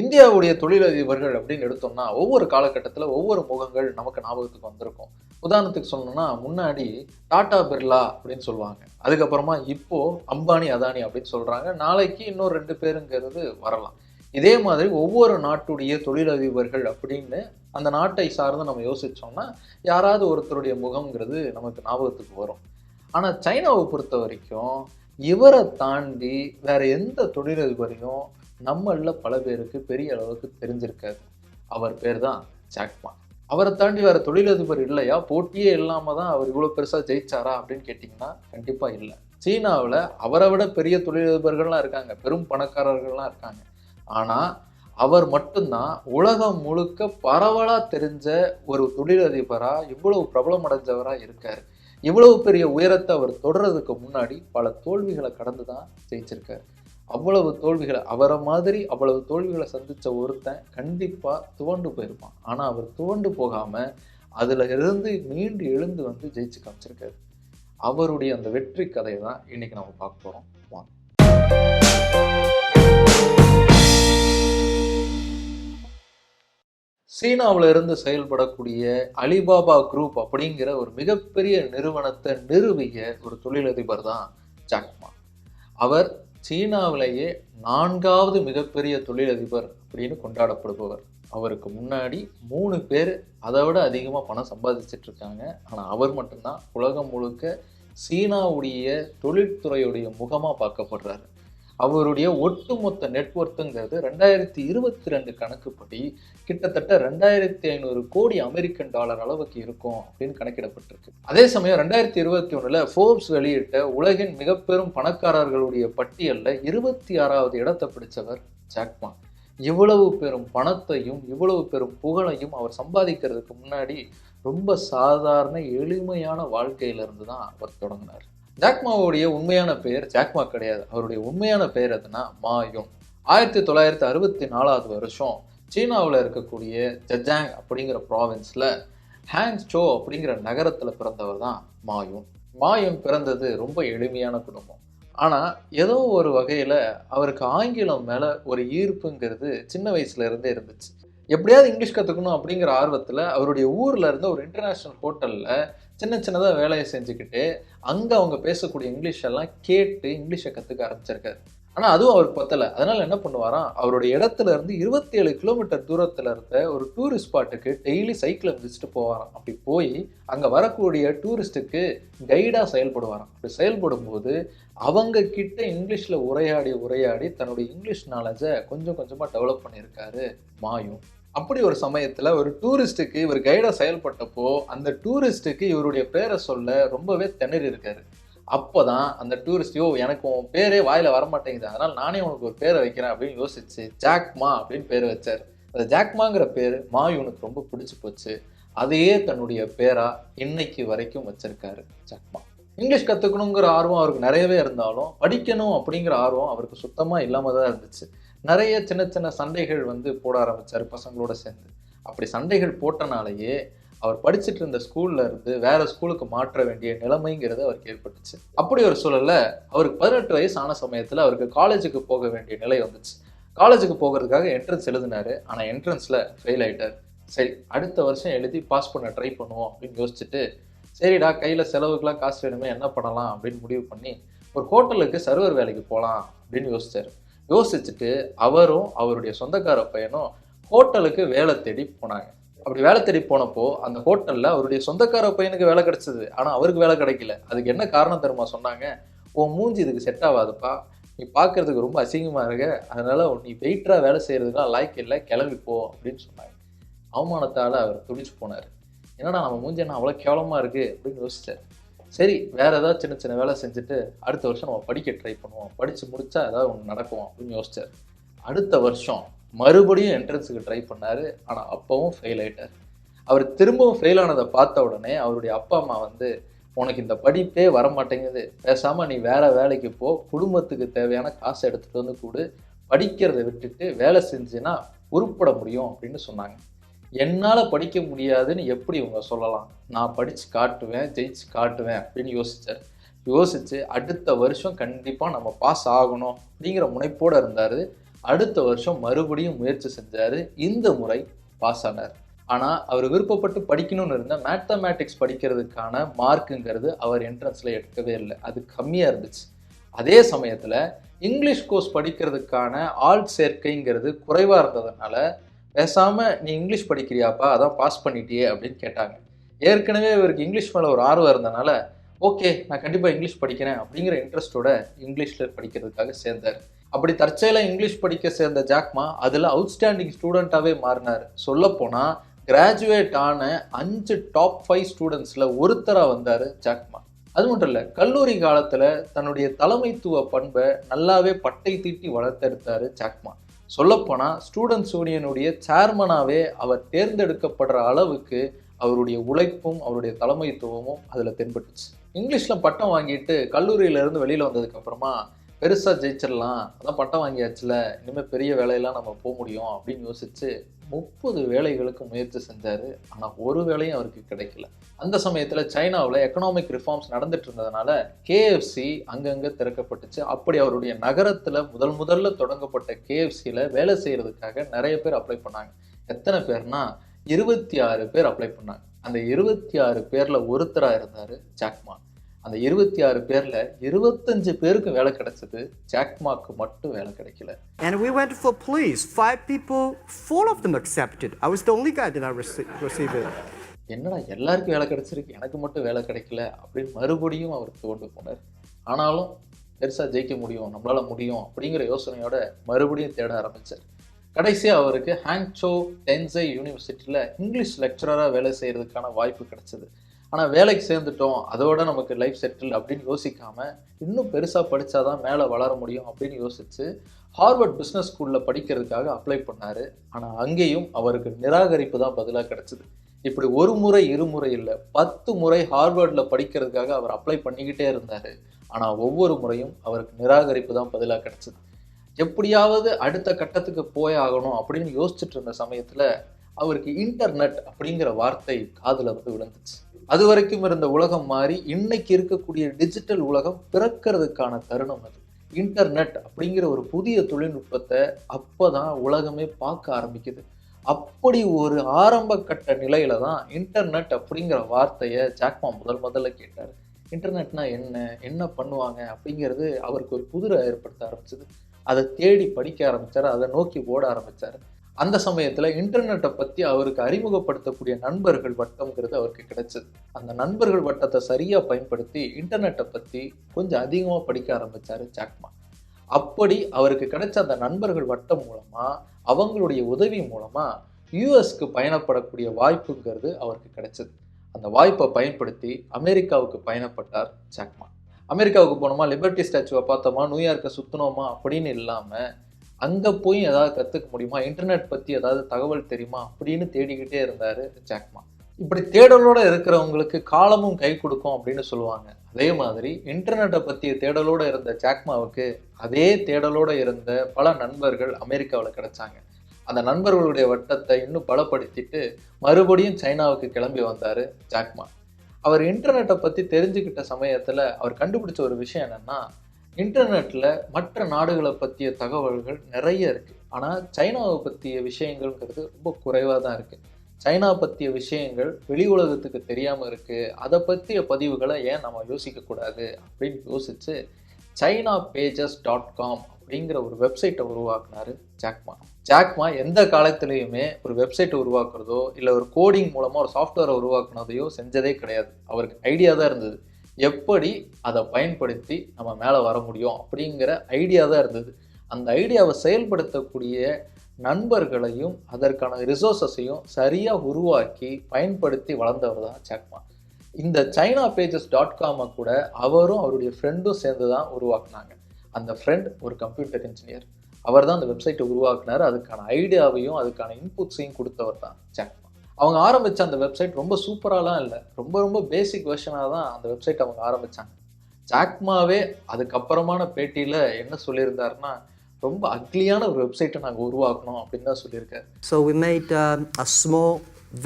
இந்தியாவுடைய தொழிலதிபர்கள் அப்படின்னு எடுத்தோம்னா ஒவ்வொரு காலகட்டத்தில் ஒவ்வொரு முகங்கள் நமக்கு ஞாபகத்துக்கு வந்திருக்கும். உதாரணத்துக்கு சொல்லணும்னா முன்னாடி டாடா பிர்லா அப்படின்னு சொல்லுவாங்க. அதுக்கப்புறமா இப்போ அம்பானி அதானி அப்படின்னு சொல்கிறாங்க நாளைக்கு இன்னொரு ரெண்டு பேருங்கிறது வரலாம். இதே மாதிரி ஒவ்வொரு நாட்டுடைய தொழிலதிபர்கள் அப்படின்னு அந்த நாட்டை சார்ந்து நம்ம யோசிச்சோம்னா யாராவது ஒருத்தருடைய முகம்ங்கிறது நமக்கு ஞாபகத்துக்கு வரும். ஆனால் சைனாவை பொறுத்த வரைக்கும் இவரை தாண்டி வேற எந்த தொழிலதிபரையும் நம்மளில் பல பேருக்கு பெரிய அளவுக்கு தெரிஞ்சிருக்காது அவர் பேர் தான் ஜாக்மா அவரை தாண்டி வேறு தொழிலதிபர் இல்லையா? போட்டியே இல்லாமல் தான் அவர் இவ்வளோ பெருசாக ஜெயிச்சாரா அப்படின்னு கேட்டிங்கன்னா கண்டிப்பாக இல்லை. சீனாவில் அவரை விட பெரிய தொழிலதிபர்கள்லாம் இருக்காங்க. பெரும் பணக்காரர்கள்லாம் இருக்காங்க. ஆனால் அவர் மட்டும்தான் உலகம் முழுக்க பரவலாக தெரிஞ்ச ஒரு தொழிலதிபராக இவ்வளவு பிரபலம் அடைஞ்சவராக இருக்கார். இவ்வளவு பெரிய உயரத்தை அவர் தொடர்றதுக்கு முன்னாடி பல தோல்விகளை கடந்து தான் ஜெயிச்சிருக்காரு. அவ்வளவு தோல்விகளை அவரை மாதிரி அவ்வளவு தோல்விகளை சந்தித்த ஒருத்தன் கண்டிப்பாக துவண்டு போயிருப்பான். ஆனால் அவர் துவண்டு போகாமல் அதில் இருந்து மீண்டு எழுந்து வந்து ஜெயிச்சு காமிச்சிருக்காரு. அவருடைய அந்த வெற்றி கதையை தான் இன்னைக்கு நம்ம பார்க்க போகிறோம் வாங்க. சீனாவில் இருந்து செயல்படக்கூடிய அலிபாபா குரூப் அப்படிங்கிற ஒரு மிகப்பெரிய நிறுவனத்தை நிறுவிய ஒரு தொழிலதிபர் தான் ஜாக்மா அவர் சீனாவிலேயே நான்காவது மிகப்பெரிய தொழிலதிபர் அப்படின்னு கொண்டாடப்படுபவர். அவருக்கு முன்னாடி மூணு பேர் அதை விட அதிகமாக பணம் சம்பாதிச்சிட்டு இருக்காங்க. ஆனால் அவர் மட்டும்தான். உலகம் முழுக்க சீனாவுடைய தொழில்துறையுடைய முகமாக பார்க்கப்படுறாரு. அவருடைய ஒட்டுமொத்த நெட்ஒர்த்துங்கிறது ரெண்டாயிரத்தி இருபத்தி ரெண்டு கணக்குப்படி கிட்டத்தட்ட ரெண்டாயிரத்தி ஐநூறு கோடி அமெரிக்கன் டாலர் அளவுக்கு இருக்கும் அப்படின்னு கணக்கிடப்பட்டிருக்கு. அதே சமயம் ரெண்டாயிரத்தி இருபத்தி ஒன்றில் ஃபோர்ப்ஸ் வெளியிட்ட உலகின் மிக பெரும் பணக்காரர்களுடைய பட்டியலில் இருபத்தி ஆறாவது இடத்தை பிடிச்சவர் ஜாக்மா இவ்வளவு பெரும் பணத்தையும் இவ்வளவு பெரும் புகழையும் அவர் சம்பாதிக்கிறதுக்கு முன்னாடி ரொம்ப சாதாரண எளிமையான வாழ்க்கையிலிருந்து தான் அவர் தொடங்கினார். ஜாக்மாவுடைய உண்மையான பெயர் ஜாக்மா கிடையாது. அவருடைய உண்மையான பெயர் எதுனா மாயும் ஆயிரத்தி தொள்ளாயிரத்தி அறுபத்தி நாலாவது வருஷம் சீனாவில் இருக்கக்கூடிய ஜஜாங் அப்படிங்கிற ப்ராவின்ஸில் ஹேங் அப்படிங்கிற நகரத்தில் பிறந்தவர் தான் மாயும் மாயும் பிறந்தது ரொம்ப எளிமையான குடும்பம். ஆனால் ஏதோ ஒரு வகையில் அவருக்கு ஆங்கிலம் மேலே ஒரு ஈர்ப்புங்கிறது சின்ன வயசுலேருந்தே இருந்துச்சு. எப்படியாவது இங்கிலீஷ் கற்றுக்கணும் அப்படிங்கிற ஆர்வத்தில் அவருடைய ஊரில் இருந்த ஒரு இன்டர்நேஷ்னல் ஹோட்டலில் சின்ன சின்னதாக வேலையை செஞ்சுக்கிட்டு அங்கே அவங்க பேசக்கூடிய இங்கிலீஷெல்லாம் கேட்டு இங்கிலீஷை கற்றுக்க ஆரம்பிச்சிருக்காரு. ஆனால் அதுவும் அவருக்கு பத்தலை. அதனால் என்ன பண்ணுவாராம்? அவருடைய இடத்துல இருந்து இருபத்தி ஏழு கிலோமீட்டர் தூரத்தில் இருந்த ஒரு டூரிஸ்ட் ஸ்பாட்டுக்கு டெய்லி சைக்கிளை மிதிச்சுட்டு போவாராம். அப்படி போய் அங்கே வரக்கூடிய டூரிஸ்ட்டுக்கு கைடாக செயல்படுவாராம். அப்படி செயல்படும் போது அவங்க கிட்ட இங்கிலீஷில் உரையாடி உரையாடி தன்னுடைய இங்கிலீஷ் நாலேஜை கொஞ்சம் கொஞ்சமாக டெவலப் பண்ணியிருக்காரு மாயும். அப்படி ஒரு சமயத்தில் ஒரு டூரிஸ்ட்டுக்கு இவர் கைடாக செயல்பட்டப்போ அந்த டூரிஸ்ட்டுக்கு இவருடைய பேரை சொல்ல ரொம்பவே திணறி இருக்காரு. அப்போதான் அந்த டூரிஸ்ட் யோ எனக்கு உன் பேரே வாயில் வரமாட்டேங்குது. அதனால் நானே உனக்கு ஒரு பேரை வைக்கிறேன் அப்படின்னு யோசிச்சு ஜாக்மா அப்படின்னு பேர் வச்சார். அந்த ஜாக்மாங்கிற பேர் மாயூனுக்கு ரொம்ப பிடிச்சி போச்சு. அதையே தன்னுடைய பேரா இன்னைக்கு வரைக்கும் வச்சிருக்காரு ஜாக்மா இங்கிலீஷ் கற்றுக்கணுங்கிற ஆர்வம் அவருக்கு நிறையவே இருந்தாலும் படிக்கணும் அப்படிங்கிற ஆர்வம் அவருக்கு சுத்தமாக இல்லாமல் தான் இருந்துச்சு. நிறைய சின்ன சின்ன சண்டைகள் வந்து போட ஆரம்பித்தார் பசங்களோட சேர்ந்து. அப்படி சண்டைகள் போட்டனாலேயே அவர் படிச்சுட்டு இருந்த ஸ்கூல்ல இருந்து வேற ஸ்கூலுக்கு மாற்ற வேண்டிய நிலைமைங்கிறது அவருக்கு ஏற்பட்டுச்சு. அப்படி ஒரு சூழல்ல அவருக்கு பதினெட்டு வயசு ஆன சமயத்துல அவருக்கு காலேஜுக்கு போக வேண்டிய நிலை வந்துச்சு. காலேஜுக்கு போகிறதுக்காக என்ட்ரன்ஸ் எழுதினாரு. ஆனா என்ட்ரன்ஸ்ல ஃபெயில் ஆயிட்டார். சரி அடுத்த வருஷம் எழுதி பாஸ் பண்ண ட்ரை பண்ணுவோம் அப்படின்னு யோசிச்சுட்டு சரிடா கையில் செலவுக்குலாம் காசு வேணுமே என்ன பண்ணலாம் அப்படின்னு முடிவு பண்ணி ஒரு ஹோட்டலுக்கு சர்வர் வேலைக்கு போகலாம் அப்படின்னு யோசிச்சார். யோசிச்சுட்டு அவரும் அவருடைய சொந்தக்கார பையனும் ஹோட்டலுக்கு வேலை தேடி போனாங்க. அப்படி வேலை தேடி போனப்போ அந்த ஹோட்டலில் அவருடைய சொந்தக்கார பையனுக்கு வேலை கிடைச்சது. ஆனால் அவருக்கு வேலை கிடைக்கல. அதுக்கு என்ன காரணம் தெரியுமா சொன்னாங்க? உன் மூஞ்சி இதுக்கு செட் ஆகாதுப்பா. நீ பார்க்கறதுக்கு ரொம்ப அசிங்கமாக இருக்க. அதனால் நீ வெயிட்டராக வேலை செய்யறதுக்குலாம் லாய்க்கு இல்லை. கிளம்பி போ. அப்படின்னு சொன்னாங்க. அவமானத்தால் அவர் துடிச்சு போனார். என்னடா நம்ம மூஞ்சி என்ன அவ்வளோ கேவலமாக இருக்குது அப்படின்னு யோசிச்சார். சரி வேற ஏதாவது சின்ன சின்ன வேலை செஞ்சுட்டு அடுத்த வருஷம் நம்ம படிக்க ட்ரை பண்ணுவோம். படித்து முடிச்சா ஏதாவது ஒன்று நடக்கும் அப்படின்னு யோசிச்சார். அடுத்த வருஷம் மறுபடியும் என்ட்ரன்ஸுக்கு ட்ரை பண்ணார். ஆனால் அப்பவும் ஃபெயில் ஆயிட்டார். அவர் திரும்பவும் ஃபெயில் ஆனதை பார்த்த உடனே அவருடைய அப்பா அம்மா வந்து உனக்கு இந்த படிப்பே வர மாட்டேங்குது பேசாமல் நீ வேற வேலைக்கு போ. குடும்பத்துக்கு தேவையான காசை எடுத்துகிட்டு வந்து கூடு. படிக்கிறத விட்டுட்டு வேலை செஞ்சுன்னா உருப்பட முடியும் அப்படின்னு சொன்னாங்க. என்னால் படிக்க முடியாதுன்னு எப்படி இவங்க சொல்லலாம்? நான் படித்து காட்டுவேன் ஜெயிச்சு காட்டுவேன் அப்படின்னு யோசித்தார் யோசித்து அடுத்த வருஷம் கண்டிப்பாக நம்ம பாஸ் ஆகணும் அப்படிங்கிற முனைப்போடு இருந்தார். அடுத்த வருஷம் மறுபடியும் முயற்சி செஞ்சார். இந்த முறை பாஸ் ஆனார். ஆனால் அவர் விருப்பப்பட்டு படிக்கணும்னு இருந்த மேத்தமேட்டிக்ஸ் படிக்கிறதுக்கான மார்க்குங்கிறது அவர் என்ட்ரன்ஸில் எடுக்கவே இல்லை. அது கம்மியாக இருந்துச்சு. அதே சமயத்தில் இங்கிலீஷ் கோர்ஸ் படிக்கிறதுக்கான ஆள் சேர்க்கைங்கிறது குறைவாக இருந்ததுனால பேசாமல் நீ இங்கிலீஷ் படிக்கிறியாப்பா? அதான் பாஸ் பண்ணிட்டியே அப்படின்னு கேட்டாங்க. ஏற்கனவே இவருக்கு இங்கிலீஷ் மேலே ஒரு ஆர்வம் இருந்தனால ஓகே நான் கண்டிப்பாக இங்கிலீஷ் படிக்கிறேன் அப்படிங்கிற இன்ட்ரெஸ்ட்டோட இங்கிலீஷில் படிக்கிறதுக்காக சேர்ந்தார். அப்படி தற்செயலாக இங்கிலீஷ் படிக்க சேர்ந்த ஜாக்மா அதில் அவுட்ஸ்டாண்டிங் ஸ்டூடெண்ட்டாகவே மாறினார். சொல்லப்போனால் கிராஜுவேட் ஆன அஞ்சு டாப் ஃபைவ் ஸ்டூடெண்ட்ஸில் ஒருத்தராக வந்தார் ஜாக்மா. அது மட்டும் இல்லை கல்லூரி காலத்தில் தன்னுடைய தலைமைத்துவ பண்பை நல்லாவே பட்டை தீட்டி வளர்த்தெடுத்தார் ஜாக்மா. சொல்லப்போனால் ஸ்டூடெண்ட்ஸ் யூனியனுடைய சேர்மனாகவே அவர் தேர்ந்தெடுக்கப்படுற அளவுக்கு அவருடைய உழைப்பும் அவருடைய தலைமைத்துவமும் அதில் தென்பட்டுச்சு. இங்கிலீஷில் பட்டம் வாங்கிட்டு கல்லூரியிலேருந்து வெளியில் வந்ததுக்கப்புறமா பெருசாக ஜெயிச்சிடலாம். அதான் பட்டம் வாங்கியாச்சுல. இனிமேல் பெரிய வேலையெல்லாம் நம்ம போக முடியும். அப்படின்னு யோசிச்சு முப்பது வேலைகளுக்கு முயற்சி செஞ்சார். ஆனால் ஒரு வேலையும் அவருக்கு கிடைக்கல. அந்த சமயத்தில் சைனாவில் எக்கனாமிக் ரிஃபார்ம்ஸ் நடந்துட்டு இருந்ததுனால கேஎஃப்சி அங்கங்கே திறக்கப்பட்டுச்சு. அப்படி அவருடைய நகரத்தில் முதல் முதல்ல தொடங்கப்பட்ட கேஎஃப்சியில் வேலை செய்கிறதுக்காக நிறைய பேர் அப்ளை பண்ணாங்க. எத்தனை பேர்னா இருபத்தி ஆறு பேர் அப்ளை பண்ணாங்க. அந்த இருபத்தி ஆறு பேரில் ஒருத்தராக இருந்தார் ஜாக்மா அந்த இருபத்தி ஆறு பேர்ல இருபத்தஞ்சு பேருக்கு வேலை கிடைச்சது ஜாக்மாக்கு மட்டும் வேலை கிடைக்கல And we went for police. Five people, four of them accepted. I was the only guy that I rece- received it. என்னடா எல்லாருக்கும் வேலை கிடைச்சிருக்கு எனக்கு மட்டும் வேலை கிடைக்கல அப்படின்னு மறுபடியும் அவர் தோண்டு போனார் ஆனாலும் பெருசா ஜெயிக்க முடியும் நம்மளால முடியும் அப்படிங்கிற யோசனையோட மறுபடியும் தேட ஆரம்பிச்சார் கடைசியா அவருக்கு ஹாங்சோ டென்சை யூனிவர்சிட்டியில இங்கிலீஷ் லெக்சரரா வேலை செய்யறதுக்கான வாய்ப்பு கிடைச்சது ஆனால் வேலைக்கு சேர்ந்துட்டோம் அதோட நமக்கு லைஃப் செட்டில் அப்படின்னு யோசிக்காம இன்னும் பெருசாக படித்தா தான் மேலே வளர முடியும் அப்படின்னு யோசிச்சு ஹார்வர்ட் பிஸ்னஸ் ஸ்கூலில் படிக்கிறதுக்காக அப்ளை பண்ணார். ஆனால் அங்கேயும் அவருக்கு நிராகரிப்பு தான் பதிலாக கிடச்சிது. இப்படி ஒரு முறை இருமுறை இல்லை பத்து முறை ஹார்வர்டில் படிக்கிறதுக்காக அவர் அப்ளை பண்ணிக்கிட்டே இருந்தார். ஆனால் ஒவ்வொரு முறையும் அவருக்கு நிராகரிப்பு தான் பதிலாக கிடச்சிது. எப்படியாவது அடுத்த கட்டத்துக்கு போய் ஆகணும் அப்படின்னு யோசிச்சுட்டு இருந்த சமயத்தில் அவருக்கு இன்டர்நெட் அப்படிங்கிற வார்த்தை காதில் வந்து விழுந்துச்சு. அது வரைக்கும் இருந்த உலகம் மாறி இன்னைக்கு இருக்கக்கூடிய டிஜிட்டல் உலகம் பிறக்கிறதுக்கான தருணம் அது. இன்டர்நெட் அப்படிங்கிற ஒரு புதிய தொழில்நுட்பத்தை அப்போ தான் உலகமே பார்க்க ஆரம்பிக்குது. அப்படி ஒரு ஆரம்ப கட்ட நிலையில தான் இன்டர்நெட் அப்படிங்கிற வார்த்தையை ஜாக்மா முதல் முதல்ல கேட்டார். இன்டர்நெட்னா என்ன என்ன பண்ணுவாங்க அப்படிங்கிறது அவருக்கு ஒரு புதிரை ஏற்படுத்த ஆரம்பிச்சது. அதை தேடி படிக்க ஆரம்பித்தார் அதை நோக்கி ஓட ஆரம்பித்தார் அந்த சமயத்தில் இன்டர்நெட்டை பற்றி அவருக்கு அறிமுகப்படுத்தக்கூடிய நண்பர்கள் வட்டம்ங்கிறது அவருக்கு கிடைச்சது. அந்த நண்பர்கள் வட்டத்தை சரியாக பயன்படுத்தி இன்டர்நெட்டை பற்றி கொஞ்சம் அதிகமாக படிக்க ஆரம்பித்தார் ஜாக்மா. அப்படி அவருக்கு கிடைச்ச அந்த நண்பர்கள் வட்டம் மூலமாக அவங்களுடைய உதவி மூலமாக யூஎஸ்க்கு பயணப்படக்கூடிய வாய்ப்புங்கிறது அவருக்கு கிடைச்சது. அந்த வாய்ப்பை பயன்படுத்தி அமெரிக்காவுக்கு பயணப்பட்டார் ஜாக்மா. அமெரிக்காவுக்கு போனோமா லிபர்ட்டி ஸ்டாச்சுவை பார்த்தோமா நியூயார்க்கை சுற்றினோமா அப்படின்னு இல்லாமல் அங்கே போய் ஏதாவது கற்றுக்க முடியுமா? இன்டர்நெட் பற்றி ஏதாவது தகவல் தெரியுமா? அப்படின்னு தேடிக்கிட்டே இருந்தார் ஜாக்மா. இப்படி தேடலோடு இருக்கிறவங்களுக்கு காலமும் கை கொடுக்கும் அப்படின்னு சொல்லுவாங்க. அதே மாதிரி இன்டர்நெட்டை பற்றிய தேடலோடு இருந்த ஜாக்மாவுக்கு அதே தேடலோடு இருந்த பல நண்பர்கள் அமெரிக்காவில் கிடைச்சாங்க. அந்த நண்பர்களுடைய வட்டத்தை இன்னும் பலப்படுத்திட்டு மறுபடியும் சைனாவுக்கு கிளம்பி வந்தார் ஜாக்மா. அவர் இன்டர்நெட்டை பற்றி தெரிஞ்சுக்கிட்ட சமயத்தில் அவர் கண்டுபிடிச்ச ஒரு விஷயம் என்னென்னா இன்டர்நெட்டில் மற்ற நாடுகளை பற்றிய தகவல்கள் நிறைய இருக்குது ஆனால் சைனாவை பற்றிய விஷயங்கள்ங்கிறது ரொம்ப குறைவாக தான் இருக்குது சைனா பற்றிய விஷயங்கள் வெளி உலகத்துக்கு தெரியாமல் இருக்குது அதை பற்றிய பதிவுகளை ஏன் நம்ம யோசிக்கக்கூடாது அப்படின்னு யோசித்து சைனா பேஜஸ் டாட் காம் அப்படிங்கிற ஒரு வெப்சைட்டை உருவாக்குனாரு ஜாக்மா. ஜாக்மா எந்த காலத்திலையுமே ஒரு வெப்சைட்டை உருவாக்குறதோ இல்லை ஒரு கோடிங் மூலமாக ஒரு சாஃப்ட்வேரை உருவாக்குனதையோ செஞ்சதே கிடையாது. அவருக்கு ஐடியா தான் இருந்தது. எப்படி அதை பயன்படுத்தி நம்ம மேலே வர முடியும் அப்படிங்கிற ஐடியா தான் இருந்தது. அந்த ஐடியாவை செயல்படுத்தக்கூடிய நண்பர்களையும் அதற்கான ரிசோர்ஸஸையும் சரியாக உருவாக்கி பயன்படுத்தி வளர்ந்தவர் தான் சக்மா இந்த சைனா பேஜஸ் டாட் காமை கூட அவரும் அவருடைய ஃப்ரெண்டும் சேர்ந்து தான் உருவாக்குனாங்க. அந்த ஃப்ரெண்ட் ஒரு கம்ப்யூட்டர் இன்ஜினியர் அவர் தான் அந்த வெப்சைட்டை உருவாக்குனார். அதுக்கான ஐடியாவையும் அதுக்கான இன்புட்ஸையும் கொடுத்தவர் தான் சக்மா அவங்க ஆரம்பித்த அந்த வெப்சைட் ரொம்ப சூப்பராலாம் இல்லை. ரொம்ப ரொம்ப பேசிக் வெர்ஷனாக தான் அந்த வெப்சைட் அவங்க ஆரம்பித்தாங்க ஜாக்மாவே அதுக்கப்புறமான பேட்டியில் என்ன சொல்லியிருந்தாருன்னா ரொம்ப அக்லியான ஒரு வெப்சைட்டை நாங்கள் உருவாக்கணும் அப்படின்னு தான் சொல்லியிருக்காரு. Made um, a small,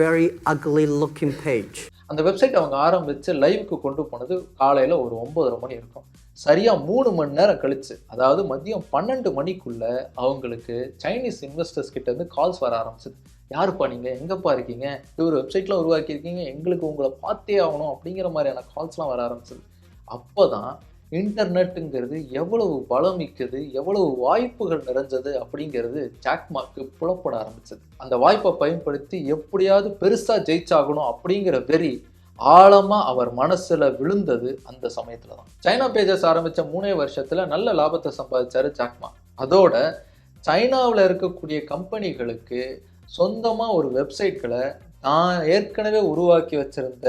very ugly looking page. அந்த வெப்சைட் அவங்க ஆரம்பித்து லைவுக்கு கொண்டு போனது காலையில் ஒரு ஒம்பதரை மணி இருக்கும். சரியாக மூணு மணி நேரம் கழிச்சு அதாவது மதியம் பன்னெண்டு மணிக்குள்ள அவங்களுக்கு சைனீஸ் இன்வெஸ்டர்ஸ் கிட்ட இருந்து கால்ஸ் வர ஆரம்பிச்சது. யாருப்பா நீங்கள் எங்கப்பா இருக்கீங்க? இது ஒரு வெப்சைட்லாம் உருவாக்கியிருக்கீங்க. எங்களுக்கு உங்களை பார்த்தே ஆகணும் அப்படிங்கிற மாதிரியான கால்ஸ்லாம் வர ஆரம்பிச்சது. அப்போ தான் இன்டர்நெட்டுங்கிறது எவ்வளவு பலம் மிக்கது எவ்வளவு வாய்ப்புகள் நிறைஞ்சது அப்படிங்கிறது ஜாக்மாக்கு புலப்பட ஆரம்பிச்சது. அந்த வாய்ப்பை பயன்படுத்தி எப்படியாவது பெருசாக ஜெயிச்சாகணும் அப்படிங்கிற வெறி ஆழமாக அவர் மனசில் விழுந்தது அந்த சமயத்தில் தான் சைனா பேஜஸ் ஆரம்பித்த மூணே வருஷத்தில் நல்ல லாபத்தை சம்பாதிச்சார் ஜாக்மா அதோட சைனாவில் இருக்கக்கூடிய கம்பெனிகளுக்கு சொந்தமாக ஒரு வெப்சைட்களை நான் ஏற்கனவே உருவாக்கி வச்சிருந்த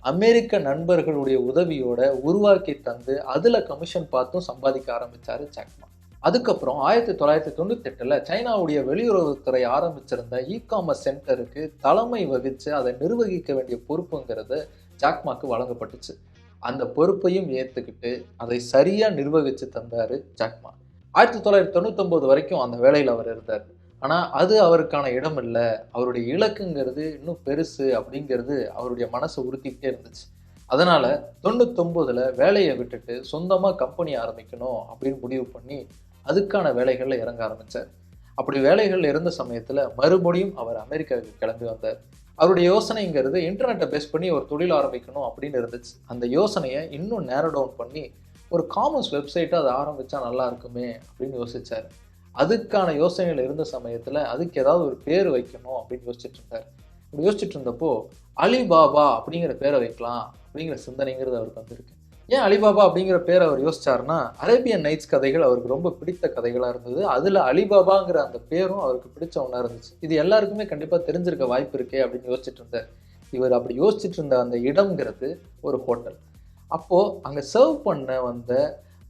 அமெரிக்க நண்பர்களுடைய உதவியோட உருவாக்கி தந்து அதில் கமிஷன் பார்த்தும் சம்பாதிக்க ஆரம்பித்தார் ஜாக்மா அதுக்கப்புறம் ஆயிரத்தி தொள்ளாயிரத்தி தொண்ணூத்தெட்டில் சைனாவுடைய வெளியுறவுத்துறை ஆரம்பிச்சிருந்த இ காமர்ஸ் சென்டருக்கு தலைமை வகித்து அதை நிர்வகிக்க வேண்டிய பொறுப்புங்கிறது ஜாக்மாக்கு வழங்கப்பட்டுச்சு. அந்த பொறுப்பையும் ஏற்றுக்கிட்டு அதை சரியாக நிர்வகித்து தந்தார் ஜாக்மா ஆயிரத்தி தொள்ளாயிரத்தி தொண்ணூத்தொம்பது வரைக்கும் அந்த வேலையில் அவர் இருந்தார். ஆனால் அது அவருக்கான இடம் இல்லை. அவருடைய இலக்குங்கிறது இன்னும் பெருசு அப்படிங்கிறது அவருடைய மனசை உறுத்திக்கிட்டே இருந்துச்சு. அதனால் தொண்ணூத்தொம்போதில் வேலையை விட்டுட்டு சொந்தமாக கம்பெனி ஆரம்பிக்கணும் அப்படின்னு முடிவு பண்ணி அதுக்கான வேலைகளில் இறங்க ஆரம்பித்தார் அப்படி வேலைகள் இருந்த சமயத்தில் மறுபடியும் அவர் அமெரிக்காவுக்கு கிளம்பி வந்தார். அவருடைய யோசனைங்கிறது இன்டர்நெட்டை பேஸ் பண்ணி ஒரு தொழில் ஆரம்பிக்கணும் அப்படின்னு இருந்துச்சு. அந்த யோசனையை இன்னும் நேரோ டவுன் பண்ணி ஒரு காமர்ஸ் வெப்சைட்டை அதை ஆரம்பித்தா நல்லா இருக்குமே அப்படின்னு யோசிச்சார். அதுக்கான யோசனைகள் இருந்த சமயத்தில் அதுக்கு ஏதாவது ஒரு பேர் வைக்கணும் அப்படின்னு யோசிச்சுட்டு இருந்தார். இப்படி யோசிச்சுட்டு இருந்தப்போ அலிபாபா அப்படிங்கிற பேரை வைக்கலாம் அப்படிங்கிற சிந்தனைங்கிறது அவருக்கு வந்திருக்கு. ஏன் அலிபாபா அப்படிங்கிற பேர் அவர் யோசிச்சாருன்னா அரேபியன் நைட்ஸ் கதைகள் அவருக்கு ரொம்ப பிடித்த கதைகளாக இருந்தது. அதில் அலிபாபாங்கிற அந்த பேரும் அவருக்கு பிடிச்ச ஒன்றா இருந்துச்சு. இது எல்லாருக்குமே கண்டிப்பாக தெரிஞ்சிருக்க வாய்ப்பு இருக்கே அப்படின்னு யோசிச்சுட்டு இருந்தார். இவர் அப்படி யோசிச்சுட்டு இருந்த அந்த இடம்ங்கிறது ஒரு ஹோட்டல். அப்போது அங்கே சர்வ் பண்ண வந்த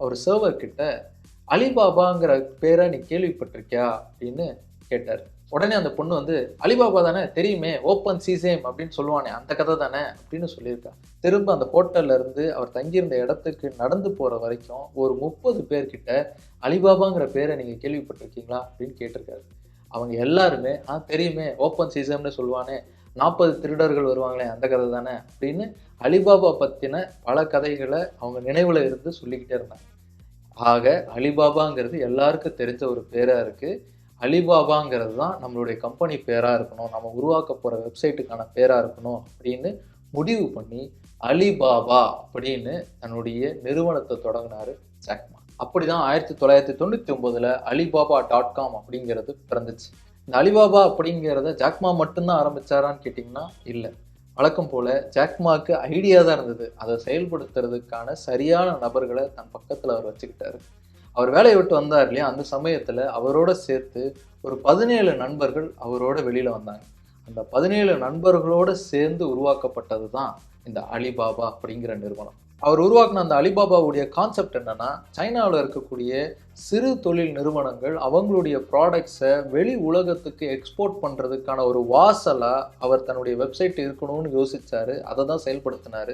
ஒரு சர்வர் கிட்ட அலிபாபாங்கிற பேரை நீ கேள்விப்பட்டிருக்கியா அப்படின்னு கேட்டார். உடனே அந்த பொண்ணு வந்து அலிபாபா தானே? தெரியுமே ஓப்பன் சீசேம் அப்படின்னு சொல்லுவானே அந்த கதை தானே? அப்படின்னு சொல்லியிருக்கா. திரும்ப அந்த ஹோட்டல்ல இருந்து அவர் தங்கியிருந்த இடத்துக்கு நடந்து போற வரைக்கும் ஒரு முப்பது பேர்கிட்ட அலிபாபாங்கிற பேரை நீங்க கேள்விப்பட்டிருக்கீங்களா? அப்படின்னு கேட்டிருக்காரு. அவங்க எல்லாருமே ஆ தெரியுமே ஓப்பன் சீசம்னு சொல்லுவானே நாற்பது திருடர்கள் வருவாங்களே அந்த கதை தானே? அப்படின்னு அலிபாபா பற்றின பல கதைகளை அவங்க நினைவில் இருந்து சொல்லிக்கிட்டே இருந்தாங்க. ஆக அலிபாபாங்கிறது எல்லாருக்கும் தெரிஞ்ச ஒரு பேராக இருக்குது அலிபாபாங்கிறது தான் நம்மளுடைய கம்பெனி பேராக இருக்கணும். நம்ம உருவாக்க போகிற வெப்சைட்டுக்கான பேராக இருக்கணும் அப்படின்னு முடிவு பண்ணி அலிபாபா அப்படின்னு தன்னுடைய நிறுவனத்தை தொடங்கினார் ஜாக்மா அப்படி தான் ஆயிரத்தி தொள்ளாயிரத்தி தொண்ணூற்றி ஒம்போதில் அலிபாபா டாட் காம் அப்படிங்கிறது பிறந்துச்சு. இந்த அலிபாபா அப்படிங்கிறத ஜாக்மா மட்டும்தான் ஆரம்பிச்சாரான்னு கேட்டிங்கன்னா இல்லை. வழக்கம் போல ஜாக்மாக்கு ஐடியா தான் இருந்தது. அதை செயல்படுத்துறதுக்கான சரியான நபர்களை தன் பக்கத்தில் அவர் வச்சுக்கிட்டாரு. அவர் வேலையை விட்டு வந்தார் இல்லையா? அந்த சமயத்தில் அவரோட சேர்த்து ஒரு பதினேழு நண்பர்கள் அவரோட வெளியில் வந்தாங்க. அந்த பதினேழு நண்பர்களோடு சேர்ந்து உருவாக்கப்பட்டது தான் இந்த அலிபாபா அப்படிங்கிற நிறுவனம். அவர் உருவாக்கின அந்த அலிபாபாவுடைய கான்செப்ட் என்னன்னா சைனாவில் இருக்கக்கூடிய சிறு தொழில் நிறுவனங்கள் அவங்களுடைய ப்ராடக்ட்ஸை வெளி உலகத்துக்கு எக்ஸ்போர்ட் பண்ணுறதுக்கான ஒரு வாசலாக அவர் தன்னுடைய வெப்சைட் இருக்கணும்னு யோசித்தார் அதை தான் செயல்படுத்தினார்.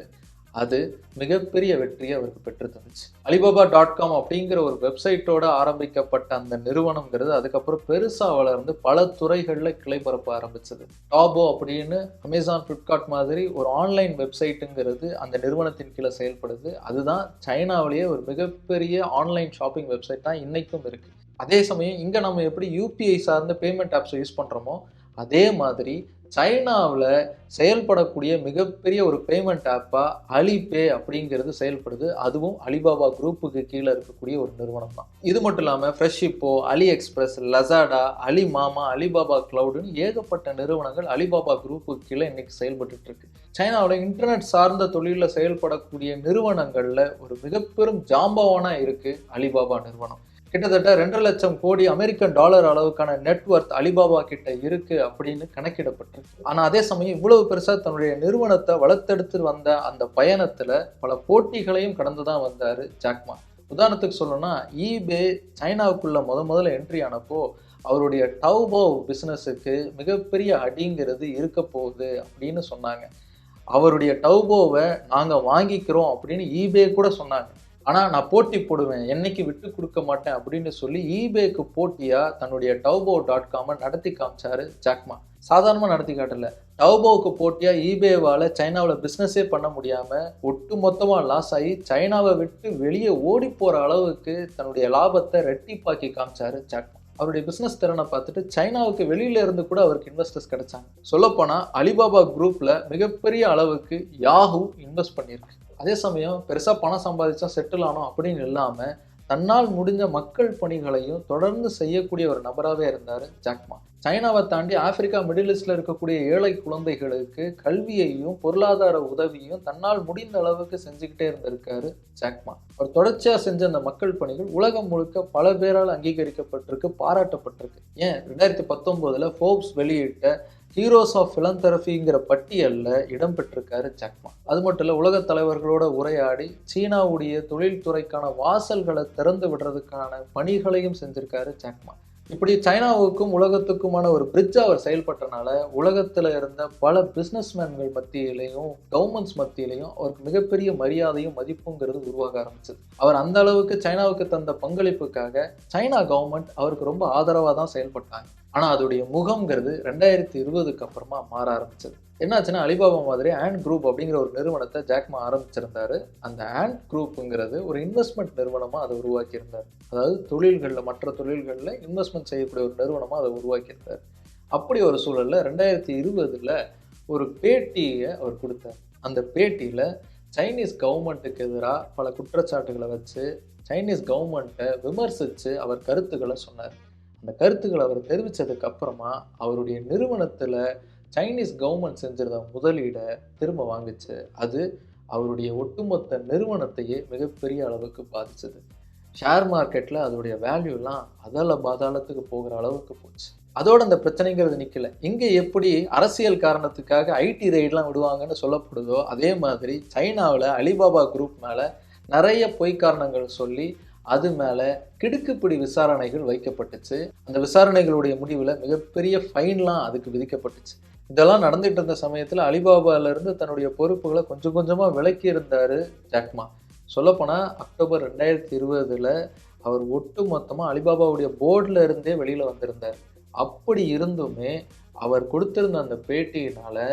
அது மிகப்பெரிய வெற்றியை அவருக்கு பெற்று தந்துச்சு அலிபாபா டாட் காம் அப்படிங்கிற ஒரு வெப்சைட்டோட ஆரம்பிக்கப்பட்ட அந்த நிறுவனம்ங்கிறது அதுக்கப்புறம் பெருசாக வளர்ந்து பல துறைகளில் கிளை பரப்ப ஆரம்பிச்சது. டாபோ அப்படின்னு அமேசான் ஃப்ளிப்கார்ட் மாதிரி ஒரு ஆன்லைன் வெப்சைட்டுங்கிறது அந்த நிறுவனத்தின் கீழே செயல்படுது. அதுதான் சைனாவிலேயே ஒரு மிகப்பெரிய ஆன்லைன் ஷாப்பிங் வெப்சைட் தான் இன்னைக்கும் இருக்குது அதே சமயம் இங்கே நம்ம எப்படி யூபிஐ சார்ந்த பேமெண்ட் ஆப்ஸை யூஸ் பண்ணுறோமோ அதே மாதிரி சைனாவில் செயல்படக்கூடிய மிகப்பெரிய ஒரு பேமெண்ட் ஆப்பாக அலிபே அப்படிங்கிறது செயல்படுது. அதுவும் அலிபாபா குரூப்புக்கு கீழே இருக்கக்கூடிய ஒரு நிறுவனம் தான். இது மட்டும் இல்லாமல் ஃப்ரெஷ்ஷிப்போ அலி எக்ஸ்பிரஸ் லசாடா அலி மாமா அலிபாபா கிளவுடுன்னு ஏகப்பட்ட நிறுவனங்கள் அலிபாபா குரூப்புக்கு கீழே இன்னைக்கு செயல்பட்டு இருக்கு. சைனாவில் இன்டர்நெட் சார்ந்த தொழிலில் செயல்படக்கூடிய நிறுவனங்களில் ஒரு மிகப்பெரும் ஜாம்பவானாக இருக்குது அலிபாபா நிறுவனம். கிட்டத்தட்ட ரெண்டரை லட்சம் கோடி அமெரிக்கன் டாலர் அளவுக்கான நெட்ஒர்த் அலிபாபா கிட்ட இருக்கு அப்படின்னு கணக்கிடப்பட்டிருக்கு. ஆனா அதே சமயம் இவ்வளவு பெருசா தன்னுடைய நிறுவனத்தை வளர்த்தெடுத்து வந்த அந்த பயணத்துல பல போட்டிகளையும் கடந்து தான் வந்தாரு ஜாக்மா. உதாரணத்துக்கு சொல்லணும்னா ஈபே சைனாவுக்குள்ள முத முதல்ல என்ட்ரி ஆனப்போ அவருடைய டவுபோ பிஸ்னஸுக்கு மிகப்பெரிய அடிங்கிறது இருக்க போகுது அப்படின்னு சொன்னாங்க. அவருடைய டவுபோவை நாங்கள் வாங்கிக்கிறோம் அப்படின்னு ஈபே கூட சொன்னாங்க. ஆனால் நான் போட்டி போடுவேன் என்னைக்கு விட்டு கொடுக்க மாட்டேன் அப்படின்னு சொல்லி ஈபேக்கு போட்டியாக தன்னுடைய டவுபோ டாட் காமை நடத்தி காமிச்சாரு ஜாக்மா. சாதாரணமாக நடத்தி காட்டல. டவுபோவுக்கு போட்டியாக ஈபேவால் சைனாவில் பிஸ்னஸே பண்ண முடியாமல் ஒட்டு மொத்தமாக லாஸ் ஆகி சைனாவை விட்டு வெளியே ஓடி போகிற அளவுக்கு தன்னுடைய லாபத்தை ரெட்டிப்பாக்கி காமிச்சாரு ஜாக்மா. அவருடைய பிஸ்னஸ் திறனை பார்த்துட்டு சைனாவுக்கு வெளியில இருந்து கூட அவருக்கு இன்வெஸ்டர்ஸ் கிடைச்சாங்க. சொல்லப்போனால் அலிபாபா குரூப்பில் மிகப்பெரிய அளவுக்கு யாஹூ இன்வெஸ்ட் பண்ணியிருக்கு. அதே சமயம் பெருசாக பணம் சம்பாதிச்சா செட்டில் ஆனோம் அப்படின்னு இல்லாமல் தன்னால் முடிஞ்ச மக்கள் பணிகளையும் தொடர்ந்து செய்யக்கூடிய ஒரு நபராகவே இருந்தார் ஜாக்மா. சைனாவை தாண்டி ஆப்பிரிக்கா மிடில் ஈஸ்டில் இருக்கக்கூடிய ஏழை குழந்தைகளுக்கு கல்வியையும் பொருளாதார உதவியும் தன்னால் முடிந்த அளவுக்கு செஞ்சுக்கிட்டே இருந்திருக்காரு ஜாக்மா. அவர் தொடர்ச்சியாக செஞ்ச அந்த மக்கள் பணிகள் உலகம் முழுக்க பல பேரால் அங்கீகரிக்கப்பட்டிருக்கு பாராட்டப்பட்டிருக்கு. ஏன்? ரெண்டாயிரத்தி பத்தொம்போதில் ஃபோர்ப்ஸ் வெளியிட்ட ஹீரோஸ் ஆஃப் ஃபிலந்தரபிங்கிற பட்டியலில் இடம்பெற்றிருக்காரு ஜக்மா அது மட்டும் இல்லை உலக தலைவர்களோட உரையாடி சீனாவுடைய தொழில்துறைக்கான வாசல்களை திறந்து விடுறதுக்கான பணிகளையும் செஞ்சிருக்காரு ஜக்மா இப்படி சைனாவுக்கும் உலகத்துக்குமான ஒரு பிரிட்ஜ் அவர் செயல்பட்டனால உலகத்தில் இருந்த பல பிஸ்னஸ்மேன்கள் மத்தியிலையும் கவர்மெண்ட்ஸ் மத்தியிலையும் அவருக்கு மிகப்பெரிய மரியாதையும் மதிப்புங்கிறது உருவாக ஆரம்பிச்சது. அவர் அந்த அளவுக்கு சைனாவுக்கு தந்த பங்களிப்புக்காக சைனா கவர்மெண்ட் அவருக்கு ரொம்ப ஆதரவாக தான் செயல்பட்டாங்க. ஆனால் அதோடைய முகம்ங்கிறது ரெண்டாயிரத்தி இருபதுக்கு அப்புறமா மாற ஆரம்பிச்சது. என்னாச்சுன்னா அலிபாபா மாதிரி ஆண்ட் குரூப் அப்படிங்கிற ஒரு நிறுவனத்தை ஜாக்மா ஆரம்பிச்சிருந்தாரு. அந்த ஆண்ட் குரூப்புங்கிறது ஒரு இன்வெஸ்ட்மெண்ட் நிறுவனமாக அதை உருவாக்கியிருந்தார். அதாவது தொழில்களில் மற்ற தொழில்களில் இன்வெஸ்ட்மெண்ட் செய்யக்கூடிய ஒரு நிறுவனமாக அதை உருவாக்கியிருந்தார். அப்படி ஒரு சூழலில் ரெண்டாயிரத்தி இருபதில் ஒரு பேட்டியை அவர் கொடுத்தார். அந்த பேட்டியில் சைனீஸ் கவர்மெண்ட்டுக்கு எதிராக பல குற்றச்சாட்டுகளை வச்சு சைனீஸ் கவர்மெண்ட்டை விமர்சித்து அவர் கருத்துக்களை சொன்னார். அந்த கருத்துக்களை அவர் தெரிவித்ததுக்கு அப்புறமா அவருடைய நிறுவனத்தில் சைனீஸ் கவர்மெண்ட் செஞ்சிருந்த முதலீடை திரும்ப வாங்கிச்சு. அது அவருடைய ஒட்டுமொத்த நிறுவனத்தையே மிகப்பெரிய அளவுக்கு பாதிச்சது. ஷேர் மார்க்கெட்டில் அதோடைய வேல்யூலாம் அதல பாதாளத்துக்கு போகிற அளவுக்கு போச்சு. அதோட அந்த பிரச்சனைங்கிறது நிற்கல இங்கே எப்படி அரசியல் காரணத்துக்காக ஐடி ரைட்லாம் விடுவாங்கன்னு சொல்லப்படுதோ அதே மாதிரி சைனாவில் அலிபாபா குரூப் மேலே நிறைய பொய் காரணங்கள் சொல்லி அது மேலே கிடுக்குப்பிடி விசாரணைகள் வைக்கப்பட்டுச்சு. அந்த விசாரணைகளுடைய முடிவில் மிகப்பெரிய ஃபைன்லாம் அதுக்கு விதிக்கப்பட்டுச்சு. இதெல்லாம் நடந்துகிட்டு இருந்த சமயத்தில் அலிபாபாலேருந்து தன்னுடைய பொறுப்புகளை கொஞ்சம் கொஞ்சமாக விலக்கி இருந்தார் ஜாக்மா. சொல்லப்போனால் அக்டோபர் ரெண்டாயிரத்தி இருபதில் அவர் ஒட்டு மொத்தமாக அலிபாபாவுடைய போர்டில் இருந்தே வெளியில் வந்திருந்தார். அப்படி இருந்துமே அவர் கொடுத்திருந்த அந்த பேட்டியினால்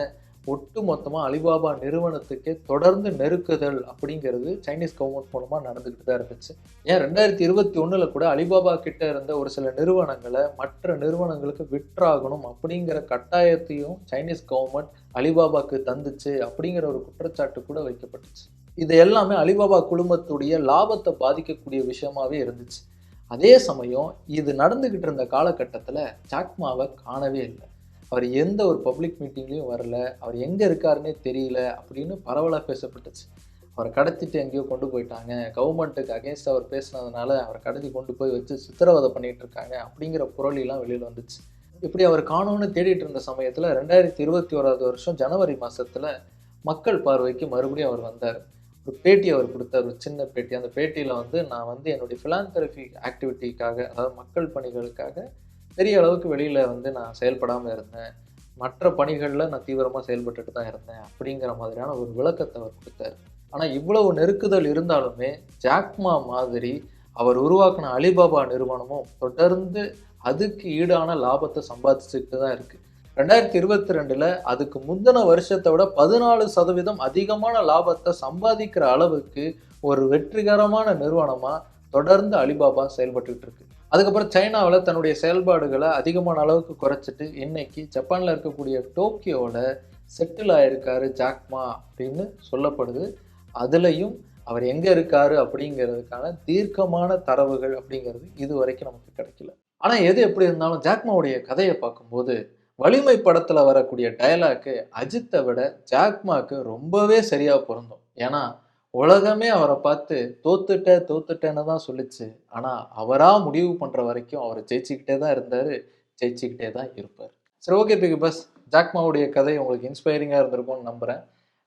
ஒட்டு மொத்தமாக அலிபாபா நிறுவனத்துக்கே தொடர்ந்து நெருக்குதல் அப்படிங்கிறது சைனீஸ் கவர்மெண்ட் மூலமாக நடந்துக்கிட்டு தான் இருந்துச்சு. ஏன் ரெண்டாயிரத்தி இருபத்தி ஒன்றில் கூட அலிபாபா கிட்ட இருந்த ஒரு சில நிறுவனங்களை மற்ற நிறுவனங்களுக்கு விற்றாகணும் அப்படிங்கிற கட்டாயத்தையும் சைனீஸ் கவர்மெண்ட் அலிபாபாக்கு தந்துச்சு அப்படிங்கிற ஒரு குற்றச்சாட்டு கூட வைக்கப்பட்டுச்சு. இது எல்லாமே அலிபாபா குழுமத்துடைய லாபத்தை பாதிக்கக்கூடிய விஷயமாவே இருந்துச்சு. அதே சமயம் இது நடந்துக்கிட்டு இருந்த காலகட்டத்தில் ஜாக்மாவை காணவே இல்லை. அவர் எந்த ஒரு பப்ளிக் மீட்டிங்லேயும் வரல அவர் எங்கே இருக்காருன்னே தெரியல அப்படின்னு பரவலாக பேசப்பட்டுச்சு. அவரை கடத்திட்டு எங்கேயோ கொண்டு போயிட்டாங்க. கவர்மெண்ட்டுக்கு அகேன்ஸ்ட் அவர் பேசினதுனால அவரை கடத்தி கொண்டு போய் வச்சு சித்திரவதை பண்ணிகிட்டு இருக்காங்க அப்படிங்கிற புரளிலாம் வெளியில் வந்துச்சு. இப்படி அவர் காணோன்னு தேடிட்டு இருந்த சமயத்தில் ரெண்டாயிரத்தி இருபத்தி ஓராவது வருஷம் ஜனவரி மாதத்தில் மக்கள் பார்வைக்கு மறுபடியும் அவர் வந்தார். ஒரு பேட்டி அவர் கொடுத்தார் ஒரு சின்ன பேட்டி. அந்த பேட்டியில் வந்து நான் வந்து என்னுடைய ஃபிலாந்தெரபி ஆக்டிவிட்டிக்காக அதாவது மக்கள் பணிகளுக்காக பெரிய அளவுக்கு வெளியில் வந்து நான் செயல்படாமல் இருந்தேன். மற்ற பணிகளில் நான் தீவிரமாக செயல்பட்டுட்டு தான் இருந்தேன் அப்படிங்கிற மாதிரியான ஒரு விளக்கத்தை அவர் கொடுத்தாரு. ஆனால் இவ்வளவு நெருக்குதல் இருந்தாலுமே ஜாக்மா மாதிரி அவர் உருவாக்கின அலிபாபா நிறுவனமும் தொடர்ந்து அதுக்கு ஈடான லாபத்தை சம்பாதிச்சுக்கிட்டு தான் இருக்குது ரெண்டாயிரத்தி இருபத்தி ரெண்டில் அதுக்கு முந்தின வருஷத்தை விட பதினாலு சதவீதம் அதிகமான லாபத்தை சம்பாதிக்கிற அளவுக்கு ஒரு வெற்றிகரமான நிறுவனமாக தொடர்ந்து அலிபாபா செயல்பட்டுக்கிட்டு இருக்கு. அதுக்கப்புறம் சைனாவில் தன்னுடைய செயல்பாடுகளை அதிகமான அளவுக்கு குறைச்சிட்டு இன்னைக்கு ஜப்பானில் இருக்கக்கூடிய டோக்கியோவில் செட்டில் ஆகிருக்காரு ஜாக்மா அப்படின்னு சொல்லப்படுது. அதுலேயும் அவர் எங்கே இருக்காரு அப்படிங்கிறதுக்கான தீர்க்கமான தரவுகள் அப்படிங்கிறது இது வரைக்கும் நமக்கு கிடைக்கல. ஆனால் எது எப்படி இருந்தாலும் ஜாக்மாவுடைய கதையை பார்க்கும்போது வலிமை படத்தில் வரக்கூடிய டயலாக்கு அஜித்தை விட ஜாக்மாவுக்கு ரொம்பவே சரியாக பொருந்தும். ஏன்னா உலகமே அவரை பார்த்து தோத்துட்ட தோத்துட்டேன்னு தான் சொல்லிச்சு. ஆனால் அவராக முடிவு பண்ணுற வரைக்கும் அவர் ஜெயிச்சுக்கிட்டே தான் இருந்தார் ஜெயிச்சுக்கிட்டே தான் இருப்பார். சரி ஓகே பிக் பஸ் ஜாக்மாவுடைய கதை உங்களுக்கு இன்ஸ்பைரிங்காக இருந்திருக்கும்னு நம்புகிறேன்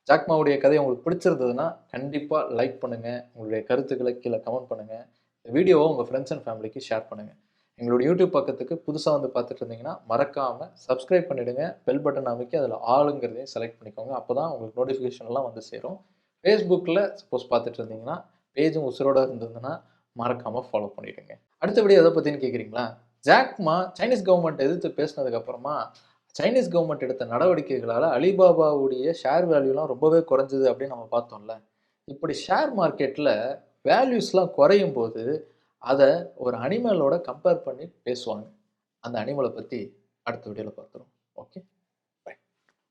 ஜாக்மாவுடைய கதை உங்களுக்கு பிடிச்சிருந்ததுன்னா கண்டிப்பாக லைக் பண்ணுங்கள் உங்களுடைய கருத்துக்களை கீழே கமெண்ட் பண்ணுங்கள் இந்த வீடியோவை உங்கள் ஃப்ரெண்ட்ஸ் அண்ட் ஃபேமிலிக்கு ஷேர் பண்ணுங்கள் எங்களோட யூடியூப் பக்கத்துக்கு புதுசாக வந்து பார்த்துட்டு இருந்தீங்கன்னா மறக்காமல் சப்ஸ்கிரைப் பண்ணிவிடுங்க பெல் பட்டன் அமைக்கி அதில் ஆளுங்கிறதையும் செலக்ட் பண்ணிக்கோங்க. அப்போ தான் உங்களுக்கு நோட்டிஃபிகேஷன்லாம் வந்து சேரும். ஃபேஸ்புக்கில் சப்போஸ் பார்த்துட்டு இருந்தீங்கன்னா பேஜும் உசுரோட இருந்ததுன்னா மறக்காமல் ஃபாலோ பண்ணிவிடுங்க அடுத்தபடி எதை பற்றின்னு கேட்குறீங்களா ஜாக்மா சைனீஸ் கவர்மெண்ட் எதிர்த்து பேசினதுக்கப்புறமா சைனீஸ் கவர்மெண்ட் எடுத்த நடவடிக்கைகளால் அலிபாபாவுடைய ஷேர் வேல்யூலாம் ரொம்பவே குறைஞ்சது அப்படின்னு நம்ம பார்த்தோம்ல. இப்படி ஷேர் மார்க்கெட்டில் வேல்யூஸ்லாம் குறையும் போது அதை ஒரு அனிமலோட கம்பேர் பண்ணி பேசுவாங்க. அந்த அனிமலை பற்றி அடுத்த வீடியோவில் பார்க்குறோம்